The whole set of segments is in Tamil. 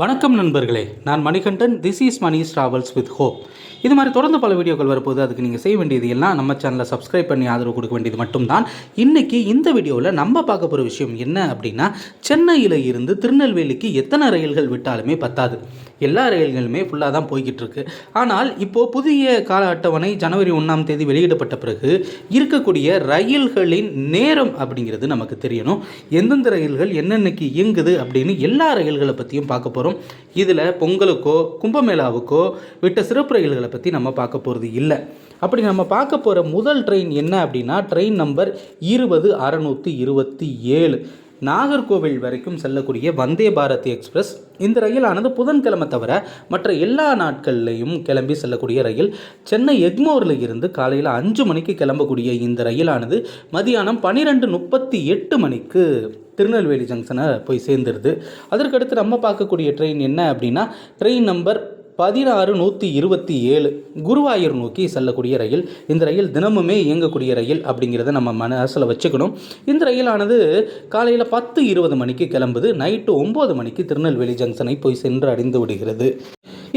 வணக்கம் நண்பர்களே. நான் Manikandan. This is Mani travels with hope இது மாதிரி தொடர்ந்து பல வீடியோக்கள் வரப்போது அதுக்கு நீங்கள் செய்ய வேண்டியது எல்லாம் நம்ம சேனலை சப்ஸ்கிரைப் பண்ணி ஆதரவு கொடுக்க வேண்டியது மட்டும்தான். இன்றைக்கி இந்த வீடியோவில் நம்ம பார்க்க போகிற விஷயம் என்ன அப்படின்னா சென்னையில் இருந்து திருநெல்வேலிக்கு எத்தனை ரயில்கள் விட்டாலுமே பத்தாது. எல்லா ரயில்களுமே ஃபுல்லாக தான் போய்கிட்டு இருக்கு. ஆனால் இப்போது புதிய கால அட்டவணை ஜனவரி ஒன்றாம் தேதி வெளியிடப்பட்ட பிறகு இருக்கக்கூடிய ரயில்களின் நேரம் அப்படிங்கிறது நமக்கு தெரியணும். எந்தெந்த ரயில்கள் என்னென்னக்கு இயங்குது அப்படின்னு எல்லா ரயில்களை பற்றியும் பார்க்க போகிறோம் இதில் பொங்கலுக்கோ கும்பமேளாவுக்கோ விட்ட சிறப்பு ரயில்களை பற்றி நம்ம பார்க்க போகிறது இல்லை. அப்படி நம்ம பார்க்க போகிற முதல் ட்ரெயின் என்ன அப்படின்னா ட்ரெயின் நம்பர் இருபது அறநூற்றி இருபத்தி ஏழு. நாகர்கோவில் வரைக்கும் செல்லக்கூடிய வந்தே பாரத் எக்ஸ்பிரஸ் இந்த ரயிலானது புதன்கிழமை தவிர மற்ற எல்லா நாட்கள்லையும் கிளம்பி செல்லக்கூடிய ரயில் சென்னை எக்மோரில் இருந்து காலையில் அஞ்சு மணிக்கு கிளம்பக்கூடிய இந்த ரயிலானது மதியானம் பன்னிரெண்டு முப்பத்தி எட்டு மணிக்கு திருநெல்வேலி ஜங்ஷனை போய் சேர்ந்துருது. அதற்கடுத்து நம்ம பார்க்கக்கூடிய ட்ரெயின் என்ன அப்படின்னா ட்ரெயின் நம்பர் பதினாறு நூற்றி இருபத்தி ஏழு குருவாயூர் நோக்கி செல்லக்கூடிய ரயில் இந்த ரயில் தினமுமே இயங்கக்கூடிய ரயில் அப்படிங்கிறத நம்ம மனசில் வச்சுக்கணும். இந்த ரயிலானது காலையில் பத்து இருபது மணிக்கு கிளம்புது நைட்டு ஒம்பது மணிக்கு திருநெல்வேலி ஜங்ஷனை போய் சென்று அடைந்து விடுகிறது.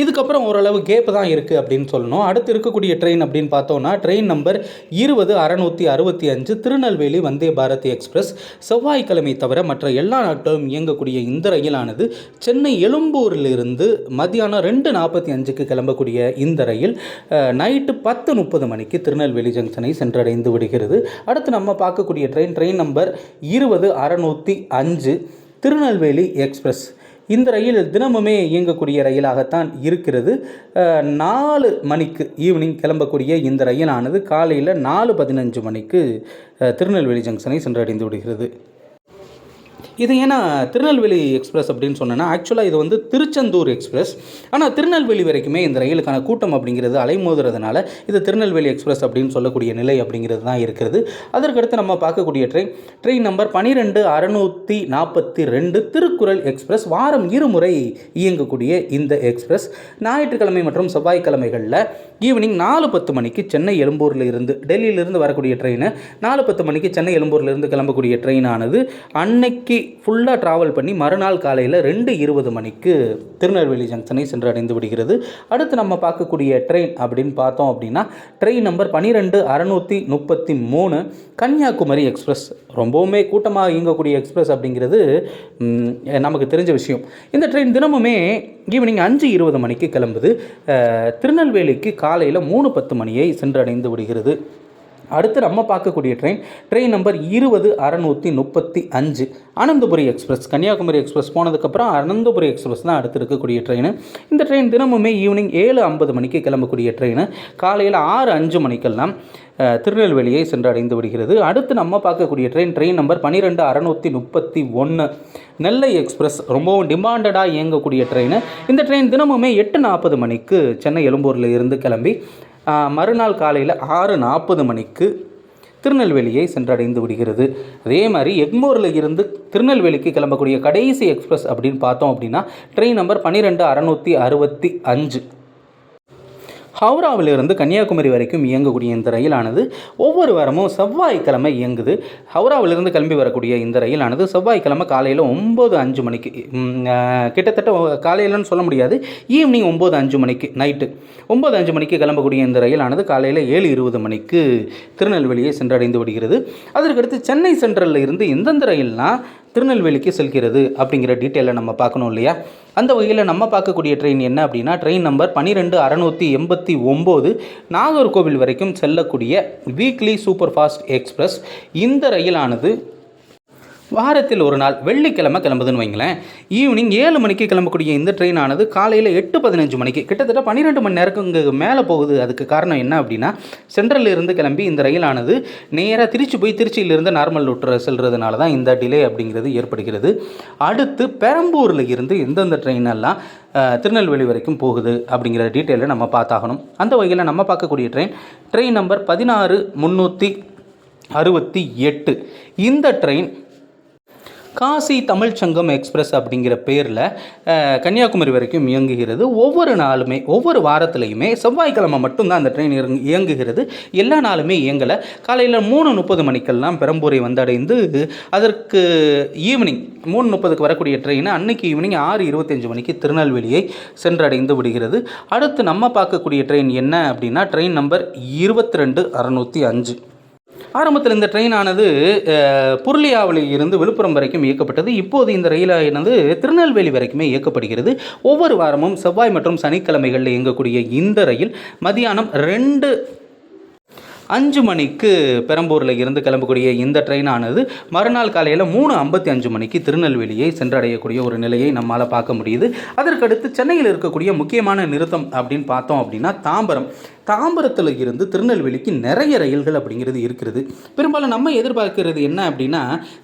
இதுக்கப்புறம் ஓரளவு கேப் தான் இருக்குது அப்படின்னு சொல்லணும். அடுத்து இருக்கக்கூடிய ட்ரெயின் அப்படின்னு பார்த்தோன்னா ட்ரெயின் நம்பர் இருபது அறநூற்றி அறுபத்தி அஞ்சு திருநெல்வேலி வந்தே பாரத் எக்ஸ்பிரஸ். செவ்வாய்க்கிழமை தவிர மற்ற எல்லா நாட்களும் இயங்கக்கூடிய இந்த ரயிலானது சென்னை எழும்பூரிலிருந்து மத்தியானம் ரெண்டு நாற்பத்தி அஞ்சுக்கு கிளம்பக்கூடிய இந்த ரயில் நைட்டு பத்து முப்பது மணிக்கு திருநெல்வேலி ஜங்ஷனை சென்றடைந்து விடுகிறது. அடுத்து நம்ம பார்க்கக்கூடிய ட்ரெயின் ட்ரெயின் நம்பர் இருபது அறநூற்றி அஞ்சு திருநெல்வேலி எக்ஸ்பிரஸ். இந்த ரயில் தினமுமே இயங்கக்கூடிய ரயிலாகத்தான் இருக்கிறது. நாலு மணிக்கு ஈவினிங் கிளம்பக்கூடிய இந்த ரயிலானது காலையில் நாலு பதினஞ்சு மணிக்கு திருநெல்வேலி ஜங்ஷனை சென்றடைந்து விடுகிறது. இது ஏன்னா திருநெல்வேலி எக்ஸ்பிரஸ் அப்படின்னு சொன்னேன்னா ஆக்சுவலாக இது வந்து திருச்செந்தூர் எக்ஸ்பிரஸ். ஆனால் திருநெல்வேலி வரைக்குமே இந்த ரயிலுக்கான கூட்டம் அப்படிங்கிறது அலைமோதுறதுனால இது திருநெல்வேலி எக்ஸ்பிரஸ் அப்படின்னு சொல்லக்கூடிய நிலை அப்படிங்கிறது தான் இருக்கிறது. அதற்கடுத்து நம்ம பார்க்கக்கூடிய ட்ரெயின். ட்ரெயின் நம்பர் பன்னிரெண்டு அறநூற்றி நாற்பத்தி ரெண்டு திருக்குறள் எக்ஸ்பிரஸ். வாரம் இருமுறை இயங்கக்கூடிய இந்த எக்ஸ்பிரஸ். ஞாயிற்றுக்கிழமை மற்றும் செவ்வாய்க்கிழமைகளில் ஈவினிங் நாலு பத்து மணிக்கு சென்னை எழும்பூரில் இருந்து டெல்லியிலிருந்து வரக்கூடிய ட்ரெயின் நாலு பத்து மணிக்கு சென்னை எழும்பூர்லேருந்து கிளம்பக்கூடிய ட்ரெயினானது அன்னைக்கு ஃபுல்லாக ட்ராவல் பண்ணி மறுநாள் காலையில் ரெண்டு இருபது மணிக்கு திருநெல்வேலி ஜங்ஷனை சென்று அடைந்து விடுகிறது. அடுத்து நம்ம பார்க்கக்கூடிய ட்ரெயின் அப்படின்னு பார்த்தோம் அப்படின்னா ட்ரெயின் நம்பர் பன்னிரெண்டு அறநூற்றி முப்பத்தி மூணு கன்னியாகுமரி எக்ஸ்பிரஸ் ரொம்பவுமே கூட்டமாக இயங்கக்கூடிய எக்ஸ்பிரஸ் அப்படிங்கிறது நமக்கு தெரிஞ்ச விஷயம். இந்த ட்ரெயின் தினமுமே ஈவினிங் அஞ்சு இருபது மணிக்கு கிளம்புது. திருநெல்வேலிக்கு திருநெல்வேலிக்கு காலையில் மூணு பத்து மணியை சென்றடைந்து விடுகிறது. அடுத்து நம்ம பார்க்கக்கூடிய ட்ரெயின் ட்ரெயின் நம்பர் இருபது அறநூற்றி முப்பத்தி அஞ்சு. அனந்தபுரி எக்ஸ்பிரஸ் கன்னியாகுமரி எக்ஸ்பிரஸ் போனதுக்கப்புறம் அனந்தபுரி எக்ஸ்பிரஸ் தான் அடுத்து இருக்கக்கூடிய ட்ரெயின் இந்த ட்ரெயின் தினமுமே ஈவினிங் ஏழு ஐம்பது மணிக்கு கிளம்பக்கூடிய ட்ரெயின் காலையில் ஆறு அஞ்சு மணிக்கெல்லாம் திருநெல்வேலியை சென்றடைந்து விடுகிறது. அடுத்து நம்ம பார்க்கக்கூடிய ட்ரெயின் ட்ரெயின் நம்பர் பன்னிரெண்டு அறநூற்றி முப்பத்தி ஒன்று நெல்லை எக்ஸ்பிரஸ் ரொம்பவும் டிமாண்டடாக இயங்கக்கூடிய ட்ரெயின். இந்த ட்ரெயின் தினமுமே எட்டு நாற்பது மணிக்கு சென்னை எழும்பூரில் இருந்து கிளம்பி மறுநாள் காலையில் ஆறு நாற்பது மணிக்கு திருநெல்வேலியை சென்றடைந்து விடுகிறது. அதே மாதிரி எக்மோரில் இருந்து திருநெல்வேலிக்கு கிளம்பக்கூடிய கடைசி எக்ஸ்பிரஸ் அப்படின்னு பார்த்தோம் அப்படின்னா ட்ரெயின் நம்பர் பன்னிரெண்டு அறநூற்றி அறுபத்தி அஞ்சு. ஹவுராவிலிருந்து கன்னியாகுமரி வரைக்கும் இயங்கக்கூடிய இந்த ரயிலானது ஒவ்வொரு வாரமும் செவ்வாய்க்கிழமை இயங்குது. ஹவுராவிலிருந்து கிளம்பி வரக்கூடிய இந்த ரயிலானது செவ்வாய்க்கிழமை காலையில் ஒம்பது அஞ்சு மணிக்கு கிட்டத்தட்ட காலையிலன்னு சொல்ல முடியாது. ஈவினிங் ஒம்பது அஞ்சு மணிக்கு நைட்டு ஒம்பது அஞ்சு மணிக்கு கிளம்பக்கூடிய இந்த ரயிலானது காலையில் ஏழு இருபது மணிக்கு திருநெல்வேலியை சென்றடைந்து விடுகிறது. அதற்கடுத்து சென்னை சென்ட்ரலில் இருந்து எந்தெந்த ரயில்னால் திருநெல்வேலிக்கு செல்கிறது அப்படிங்கிற டீட்டெயிலை நம்ம பார்க்கணும் இல்லையா? அந்த வகையில் நம்ம பார்க்கக்கூடிய ட்ரெயின் என்ன அப்படின்னா ட்ரெயின் நம்பர் பன்னிரெண்டு அறநூற்றி எண்பத்தி ஒம்பது நாகர்கோவில் வரைக்கும் செல்லக்கூடிய வீக்லி சூப்பர் ஃபாஸ்ட் எக்ஸ்பிரஸ் இந்த ரயிலானது வாரத்தில் ஒரு நாள் வெள்ளிக்கிழமை கிளம்புதுன்னு வைங்களேன். ஈவினிங் ஏழு மணிக்கு கிளம்பக்கூடிய இந்த ட்ரெயினானது காலையில் எட்டு பதினஞ்சு மணிக்கு. கிட்டத்தட்ட பன்னிரெண்டு மணி நேரம் இங்கே மேலே போகுது. அதுக்கு காரணம் என்ன அப்படின்னா சென்ட்ரலில் இருந்து கிளம்பி இந்த ரயிலானது நேராக திருச்சி போய் திருச்சியிலிருந்து நார்மல் ரூட்டில் செல்றதுனால தான் இந்த டிலே அப்படிங்கிறது ஏற்படுகிறது. அடுத்து பெரம்பூரில் இருந்து எந்தெந்த ட்ரெயின் எல்லாம் திருநெல்வேலி வரைக்கும் போகுது அப்படிங்கிற டீட்டெயிலில் நம்ம பார்த்தாகணும். அந்த வகையில் நம்ம பார்க்கக்கூடிய ட்ரெயின் ட்ரெயின் நம்பர் பதினாறு முந்நூற்றி அறுபத்தி எட்டு. இந்த ட்ரெயின் காசி தமிழ் சங்கம் எக்ஸ்பிரஸ் அப்படிங்கிற பேரில் கன்னியாகுமரி வரைக்கும் இயங்குகிறது. ஒவ்வொரு நாளுமே ஒவ்வொரு வாரத்துலையுமே செவ்வாய்க்கிழமை மட்டும்தான் அந்த ட்ரெயின் இயங்கு- இயங்குகிறது. எல்லா நாளுமே இயங்கலை. காலையில் மூணு முப்பது மணிக்கெல்லாம் பெரம்பூரை வந்தடைந்து அதற்கு ஈவினிங் மூணு முப்பதுக்கு வரக்கூடிய ட்ரெயின் அன்னைக்கு ஈவினிங் ஆறு இருபத்தஞ்சு மணிக்கு திருநெல்வேலியை சென்றடைந்து விடுகிறது. அடுத்து நம்ம பார்க்கக்கூடிய ட்ரெயின் என்ன அப்படின்னா ட்ரெயின் நம்பர் இருபத்தி ரெண்டு அறநூற்றி அஞ்சு. ஆரம்பத்தில் இந்த ட்ரெயினானது அஹ், இருந்து விழுப்புரம் வரைக்கும் இயக்கப்பட்டது. இப்போது இந்த ரயிலானது திருநெல்வேலி வரைக்குமே இயக்கப்படுகிறது. ஒவ்வொரு வாரமும் செவ்வாய் மற்றும் சனிக்கிழமைகளில் இயங்கக்கூடிய இந்த ரயில் மதியானம் ரெண்டு அஞ்சு மணிக்கு பெரம்பூரில் இருந்து கிளம்பக்கூடிய இந்த ட்ரெயினானது மறுநாள் காலையில் மூணு ஐம்பத்தி அஞ்சு மணிக்கு திருநெல்வேலியை சென்றடையக்கூடிய ஒரு நிலையை நம்மால் பார்க்க முடியுது. அதற்கடுத்து சென்னையில் இருக்கக்கூடிய முக்கியமான நிறுத்தம் அப்படின்னு பார்த்தோம் அப்படின்னா தாம்பரம். தாம்பரத்தில் இருந்து திருநெல்வேலிக்கு நிறைய ரயில்கள் அப்படிங்கிறது இருக்கிறது பெரும்பாலும் நம்ம எதிர்பார்க்கிறது என்ன அப்படின்னா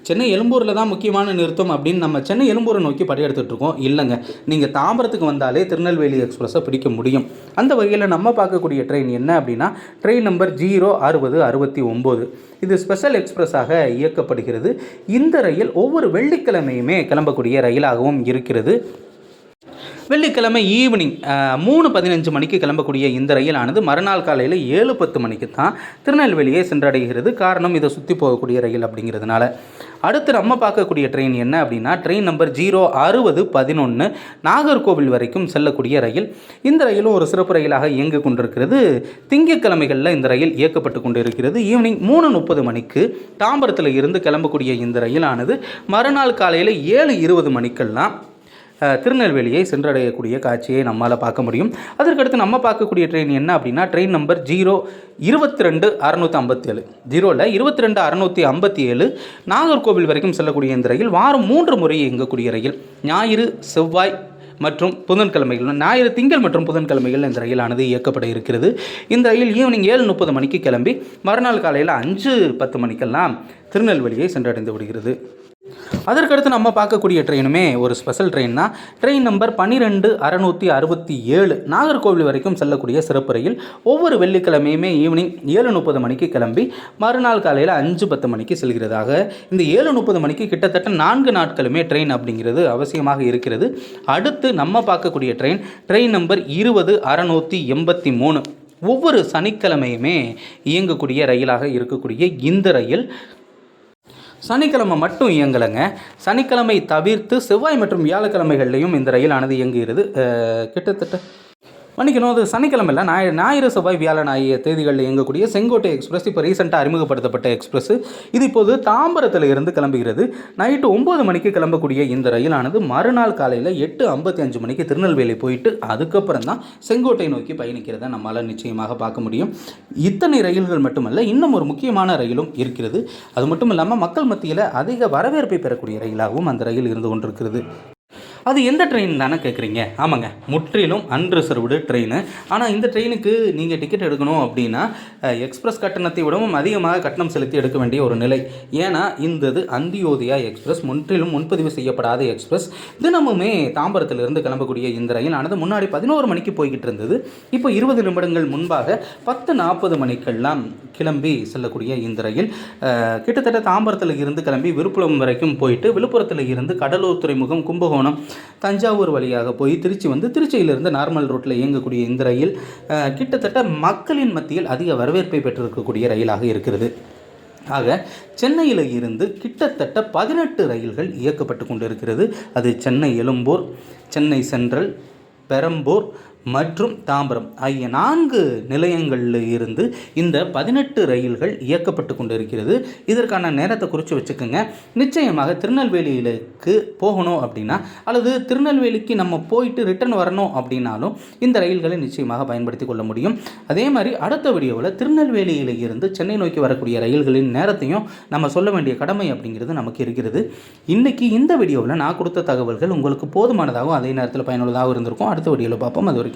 சென்னை எழும்பூரில் தான் முக்கியமான நிறுத்தம் அப்படின்னு நம்ம சென்னை எழும்பூரை நோக்கி படையெடுத்துட்ருக்கோம் இல்லைங்க. நீங்கள் தாம்பரத்துக்கு வந்தாலே திருநெல்வேலி எக்ஸ்பிரஸை பிடிக்க முடியும். அந்த வகையில் நம்ம பார்க்கக்கூடிய ட்ரெயின் என்ன அப்படின்னா ட்ரெயின் நம்பர் ஜீரோ அறுபது அறுபத்தி ஒம்பது. இது ஸ்பெஷல் எக்ஸ்பிரஸாக இயக்கப்படுகிறது. இந்த ரயில் ஒவ்வொரு வெள்ளிக்கிழமையுமே கிளம்பக்கூடிய ரயிலாகவும் இருக்கிறது. வெள்ளிக்கிழமை ஈவினிங் மூணு பதினஞ்சு மணிக்கு கிளம்பக்கூடிய இந்த ரயிலானது மறுநாள் காலையில் ஏழு பத்து மணிக்கு தான் திருநெல்வேலியை சென்றடைகிறது. காரணம் இதை சுற்றி போகக்கூடிய ரயில் அப்படிங்கிறதுனால. அடுத்து நம்ம பார்க்கக்கூடிய ட்ரெயின் என்ன அப்படின்னா ட்ரெயின் நம்பர் ஜீரோ அறுபது பதினொன்று நாகர்கோவில் வரைக்கும் செல்லக்கூடிய ரயில். இந்த ரயிலும் ஒரு சிறப்பு ரயிலாக இயங்கி கொண்டிருக்கிறது. திங்கட்கிழமைகளில் இந்த ரயில் இயக்கப்பட்டு கொண்டு இருக்கிறது ஈவினிங் மூணு முப்பது மணிக்கு தாம்பரத்தில் இருந்து கிளம்பக்கூடிய இந்த ரயிலானது மறுநாள் காலையில் ஏழு இருபது மணிக்கெல்லாம் திருநெல்வேலியை சென்றடையக்கூடிய காட்சியை நம்மால் பார்க்க முடியும். அதற்கடுத்து நம்ம பார்க்கக்கூடிய ட்ரெயின் என்ன அப்படின்னா ட்ரெயின் நம்பர் ஜீரோ இருபத்தி ரெண்டு அறநூற்றி ஐம்பத்தி ஏழு ஜீரோவில் இருபத்தி ரெண்டு அறநூற்றி ஐம்பத்தி ஏழு நாகர்கோவில் வரைக்கும் செல்லக்கூடிய இந்த ரயில் வாரம் மூன்று முறை இயங்கக்கூடிய ரயில். ஞாயிறு செவ்வாய் மற்றும் புதன்கிழமைகள் ஞாயிறு திங்கள் மற்றும் புதன்கிழமைகள் இந்த ரயிலானது இயக்கப்பட இருக்கிறது. இந்த ரயில் ஈவினிங் ஏழு முப்பது மணிக்கு கிளம்பி மறுநாள் காலையில் அஞ்சு பத்து மணிக்கெல்லாம் திருநெல்வேலியை சென்றடைந்து விடுகிறது. அதற்கடுத்து நம்ம பார்க்கக்கூடிய ட்ரெயினுமே ஒரு ஸ்பெஷல் ட்ரெயின் தான். ட்ரெயின் நம்பர் பன்னிரெண்டு அறநூற்றி அறுபத்தி ஏழு நாகர்கோவில் வரைக்கும் செல்லக்கூடிய சிறப்பு ரயில் ஒவ்வொரு வெள்ளிக்கிழமையுமே ஈவினிங் ஏழு முப்பது மணிக்கு கிளம்பி மறுநாள் காலையில் அஞ்சு பத்து மணிக்கு செல்கிறதாக. இந்த ஏழு முப்பது மணிக்கு கிட்டத்தட்ட நான்கு நாட்களுமே ட்ரெயின் அப்படிங்கிறது அவசியமாக இருக்கிறது. அடுத்து நம்ம பார்க்கக்கூடிய ட்ரெயின் ட்ரெயின் நம்பர் இருபது அறநூற்றி எண்பத்தி மூணு. ஒவ்வொரு சனிக்கிழமையுமே இயங்கக்கூடிய ரயிலாக இருக்கக்கூடிய இந்த ரயில் சனிக்கிழமை மட்டும் இயங்கலைங்க. சனிக்கிழமை தவிர்த்து செவ்வாய் மற்றும் வியாழக்கிழமைகள்லையும் இந்த ரயிலானது இயங்குகிறது. கிட்டத்தட்ட மன்னிக்கணும் அது சனிக்கிழமை இல்லை ஞாயிறு ஞாயிறு செவ்வாய் வியாழன் ஆகிய தேதிகளில் இயங்கக்கூடிய செங்கோட்டை எக்ஸ்பிரஸ் இப்போ ரீசெண்டாக அறிமுகப்படுத்தப்பட்ட எக்ஸ்பிரஸ். இது இப்போது தாம்பரத்தில் இருந்து கிளம்புகிறது. நைட்டு ஒம்பது மணிக்கு கிளம்பக்கூடிய இந்த ரயிலானது மறுநாள் காலையில் எட்டு ஐம்பத்தி அஞ்சு மணிக்கு திருநெல்வேலி போயிட்டு அதுக்கப்புறம் தான் செங்கோட்டை நோக்கி பயணிக்கிறத நம்மளால் நிச்சயமாக பார்க்க முடியும். இத்தனை ரயில்கள் மட்டுமல்ல இன்னும் ஒரு முக்கியமான ரயிலும் இருக்கிறது. அது மட்டும் இல்லாமல் மக்கள் மத்தியில் அதிக வரவேற்பை பெறக்கூடிய ரயிலாகவும் அந்த ரயில் இருந்து கொண்டிருக்கிறது. அது எந்த ட்ரெயின் தானே கேட்குறீங்க ஆமாங்க. முற்றிலும் அன்ரிசர்வ்டு ட்ரெயின் ஆனால் இந்த ட்ரெயினுக்கு நீங்கள் டிக்கெட் எடுக்கணும் அப்படின்னா எக்ஸ்பிரஸ் கட்டணத்தை விடவும் அதிகமாக கட்டணம் செலுத்தி எடுக்க வேண்டிய ஒரு நிலை. ஏன்னா இந்தது அந்தியோதயா எக்ஸ்பிரஸ் முற்றிலும் முன்பதிவு செய்யப்படாத எக்ஸ்பிரஸ் தினமுமே தாம்பரத்திலிருந்து கிளம்பக்கூடிய இந்த ரயிலானது முன்னாடி பதினோரு மணிக்கு போய்கிட்டு இருந்தது. இப்போ இருபது நிமிடங்கள் முன்பாக பத்து நாற்பது மணிக்கெல்லாம் கிளம்பி செல்லக்கூடிய இந்த ரயில் கிட்டத்தட்ட தாம்பரத்தில் இருந்து கிளம்பி விழுப்புரம் வரைக்கும் போயிட்டு விழுப்புரத்தில் இருந்து கடலூர் துறைமுகம் கும்பகோணம் தஞ்சாவூர் வழியாக போய் திருச்சி வந்து திருச்சியிலிருந்து நார்மல் ரோட்டில் இயங்கக்கூடிய இந்த ரயில் கிட்டத்தட்ட மக்களின் மத்தியில் அதிக வரவேற்பை பெற்றிருக்கக்கூடிய ரயிலாக இருக்கிறது. ஆக சென்னையில் இருந்து கிட்டத்தட்ட பதினெட்டு ரயில்கள் இயக்கப்பட்டு கொண்டிருக்கிறது. அது சென்னை எழும்பூர் சென்னை சென்ட்ரல் பெரம்பூர் மற்றும் தாம்பரம் ஆகிய நான்கு நிலையங்களில் இருந்து இந்த பதினெட்டு ரயில்கள் இயக்கப்பட்டு கொண்டிருக்கிறது. இதற்கான நேரத்தை குறித்து வச்சுக்கோங்க. நிச்சயமாக திருநெல்வேலியிலுக்கு போகணும் அப்படின்னா அல்லது திருநெல்வேலிக்கு நம்ம போயிட்டு ரிட்டர்ன் வரணும் அப்படின்னாலும் இந்த ரயில்களை நிச்சயமாக பயன்படுத்தி கொள்ள முடியும். அதே மாதிரி அடுத்த வீடியோவில் திருநெல்வேலியில் இருந்து சென்னை நோக்கி வரக்கூடிய ரயில்களின் நேரத்தையும் நம்ம சொல்ல வேண்டிய கடமை அப்படிங்கிறது நமக்கு இருக்கிறது. இன்றைக்கி இந்த வீடியோவில் நான் கொடுத்த தகவல்கள் உங்களுக்கு போதுமானதாகவும் அதே நேரத்தில் பயனுள்ளதாகவும் இருந்திருக்கும். அடுத்த வீடியோவில் பார்ப்போம். அது வரைக்கும்